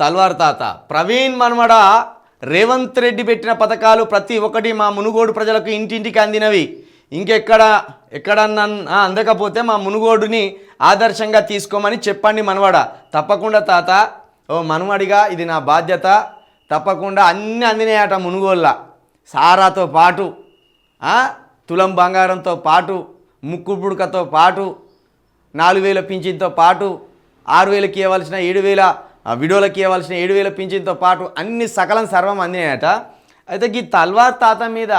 తల్వార్ తాత. ప్రవీణ్ మనమడ రేవంత్ రెడ్డి పెట్టిన పథకాలు ప్రతి ఒక్కటి మా మునుగోడు ప్రజలకు ఇంటింటికి అందినవి. ఇంకెక్కడ ఎక్కడన్నా అందకపోతే మా మునుగోడుని ఆదర్శంగా తీసుకోమని చెప్పండి మనవడ తప్పకుండా తాత. ఓ మనవడిగా ఇది నా బాధ్యత. తప్పకుండా అన్నీ అందినాయట మునుగోళ్ళ. సారాతో పాటు తులం బంగారంతో పాటు ముక్కు పుడకతో పాటు నాలుగు వేల పింఛన్తో పాటు ఆరు వేలకి ఇవ్వాల్సిన ఏడు వేల విడోలకి ఇవ్వాల్సిన ఏడు వేల పింఛన్తో పాటు అన్ని సకలం సర్వం అందినాయట. అయితే ఈ తల్వార్ తాత మీద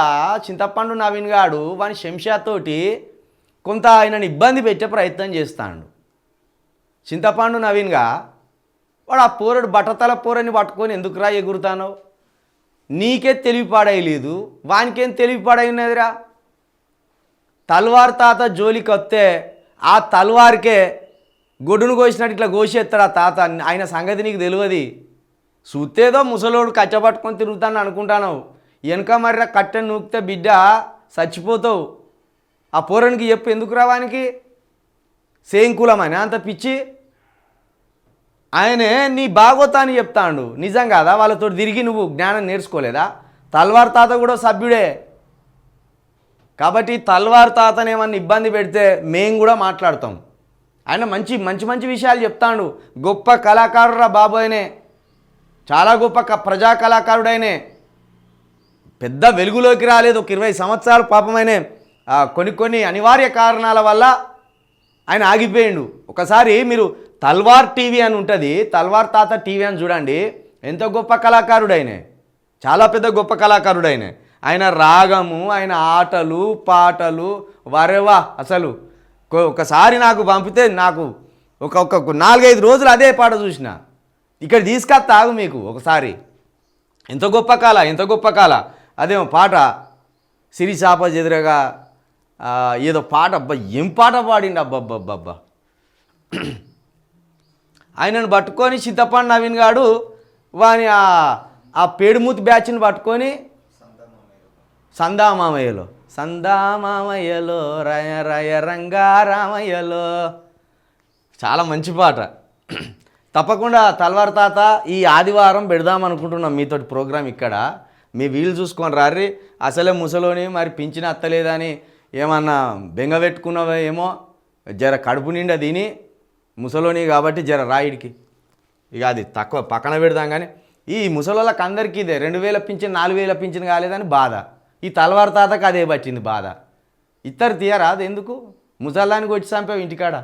చింతపండు నవీన్ గాడు వాని శంషాతోటి కొంత ఆయనను ఇబ్బంది పెట్టే ప్రయత్నం చేస్తాడు. చింతపండు నవీన్గా వాడు ఆ పోరడు బట్టతల పోరని పట్టుకొని ఎందుకురా ఎగురుతానో? నీకే తెలివిపాడయలేదు వానికేం తెలివిపాడైనదిరా తల్వార్ తాత జోలికి వస్తే ఆ తల్వార్కే గొడ్డును కోసినట్టు ఇట్లా కోసేస్తాడు ఆ తాత. ఆయన సంగతి నీకు తెలియదు. చూస్తేదో ముసలోడు కచ్చబట్టుకొని తిరుగుతాను అనుకుంటాను. వెనక మర్ర కట్టె నూకితే బిడ్డ చచ్చిపోతావు. ఆ పోరానికి చెప్పు ఎందుకు రావానికి సేంకులమని అంత పిచ్చి? ఆయనే నీ బాగోతాన్ని చెప్తాడు. నిజం కాదా? వాళ్ళతో తిరిగి నువ్వు జ్ఞానం నేర్చుకోలేదా? తల్వార్ తాత కూడా సభ్యుడే. కాబట్టి తల్వార్ తాతనేమన్నా ఇబ్బంది పెడితే మేము కూడా మాట్లాడతాం. ఆయన మంచి మంచి మంచి విషయాలు చెప్తాడు. గొప్ప కళాకారురా బాబోయనే చాలా గొప్ప క- ప్రజా కళాకారుడైనే. పెద్ద వెలుగులోకి రాలేదు. ఒక ఇరవై సంవత్సరాలు పాపమైనే కొన్ని కొన్ని అనివార్య కారణాల వల్ల ఆయన ఆగిపోయిండు. ఒకసారి మీరు తల్వార్ టీవీ అని ఉంటుంది. తల్వార్ తాత టీవీ అని చూడండి. ఎంత గొప్ప కళాకారుడైనే. చాలా పెద్ద గొప్ప కళాకారుడైనే. ఆయన రాగము ఆయన ఆటలు పాటలు వరెవా అసలు ఒకసారి నాకు పంపితే నాకు ఒక ఒక నాలుగైదు రోజులు అదే పాట చూసిన. ఇక్కడ తీసుకొస్తా ఆగు మీకు ఒకసారి. ఎంత గొప్ప కాల ఎంత గొప్ప కాల అదేమో పాట సిరిచాప చెదిరగా ఆ, ఏదో పాట అబ్బా ఏం పాట పాడిండు అబ్బబ్బబ్బబ్బా. ఆయనను పట్టుకొని చింతపండు నవీన్ గాడు వాని ఆ ఆ పేడుమూతి బ్యాచ్ని పట్టుకొని సందామామయ్యలో. సందామామయ్యలో రయ రయ రంగా రామయ్యలో చాలా మంచి పాట. తప్పకుండా తల్వార్ తాత ఈ ఆదివారం పెడదాం అనుకుంటున్నాం మీతోటి ప్రోగ్రాం ఇక్కడ. మీ వీలు చూసుకొని రారి అసలే ముసలోని మరి పింఛన అత్తలేదని ఏమన్నా బెంగ ఏమో జర కడుపు నిండా తిని ముసలోని కాబట్టి జర రాయిడికి ఇక అది తక్కువ పక్కన పెడదాం కానీ ఈ ముసలోళ్ళకి అందరికీ ఇదే రెండు వేల పింఛన్ నాలుగు వేల పింఛన్ కాలేదని బాధ. ఈ తలవారు తాతకు అదే పట్టింది బాధ. ఇద్దరు తీయరా? అది ఎందుకు? ముసలానికి వచ్చి చంపావు ఇంటికాడ.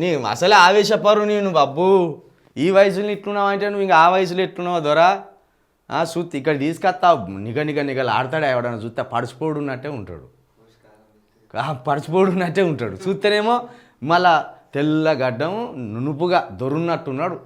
నీ అసలే ఆవేశపరు నేను అబ్బు ఈ వయసులో ఇట్లున్నావు అంటే నువ్వు ఇంకా ఆ వయసులో ఎట్లున్నావు దొరా? చూస్తే ఇక్కడ తీసుకొస్తావు. నిగ నిగ నిగలు ఆడతాడు ఎవడన్నా చూస్తే పడిచిపోడు ఉన్నట్టే ఉంటాడు పడిచిపోడున్నట్టే పడిచిపోడు ఉన్నట్టే ఉంటాడు. చూస్తేనేమో మళ్ళా తెల్ల గడ్డం నునుపుగా దొరున్నట్టున్నాడు.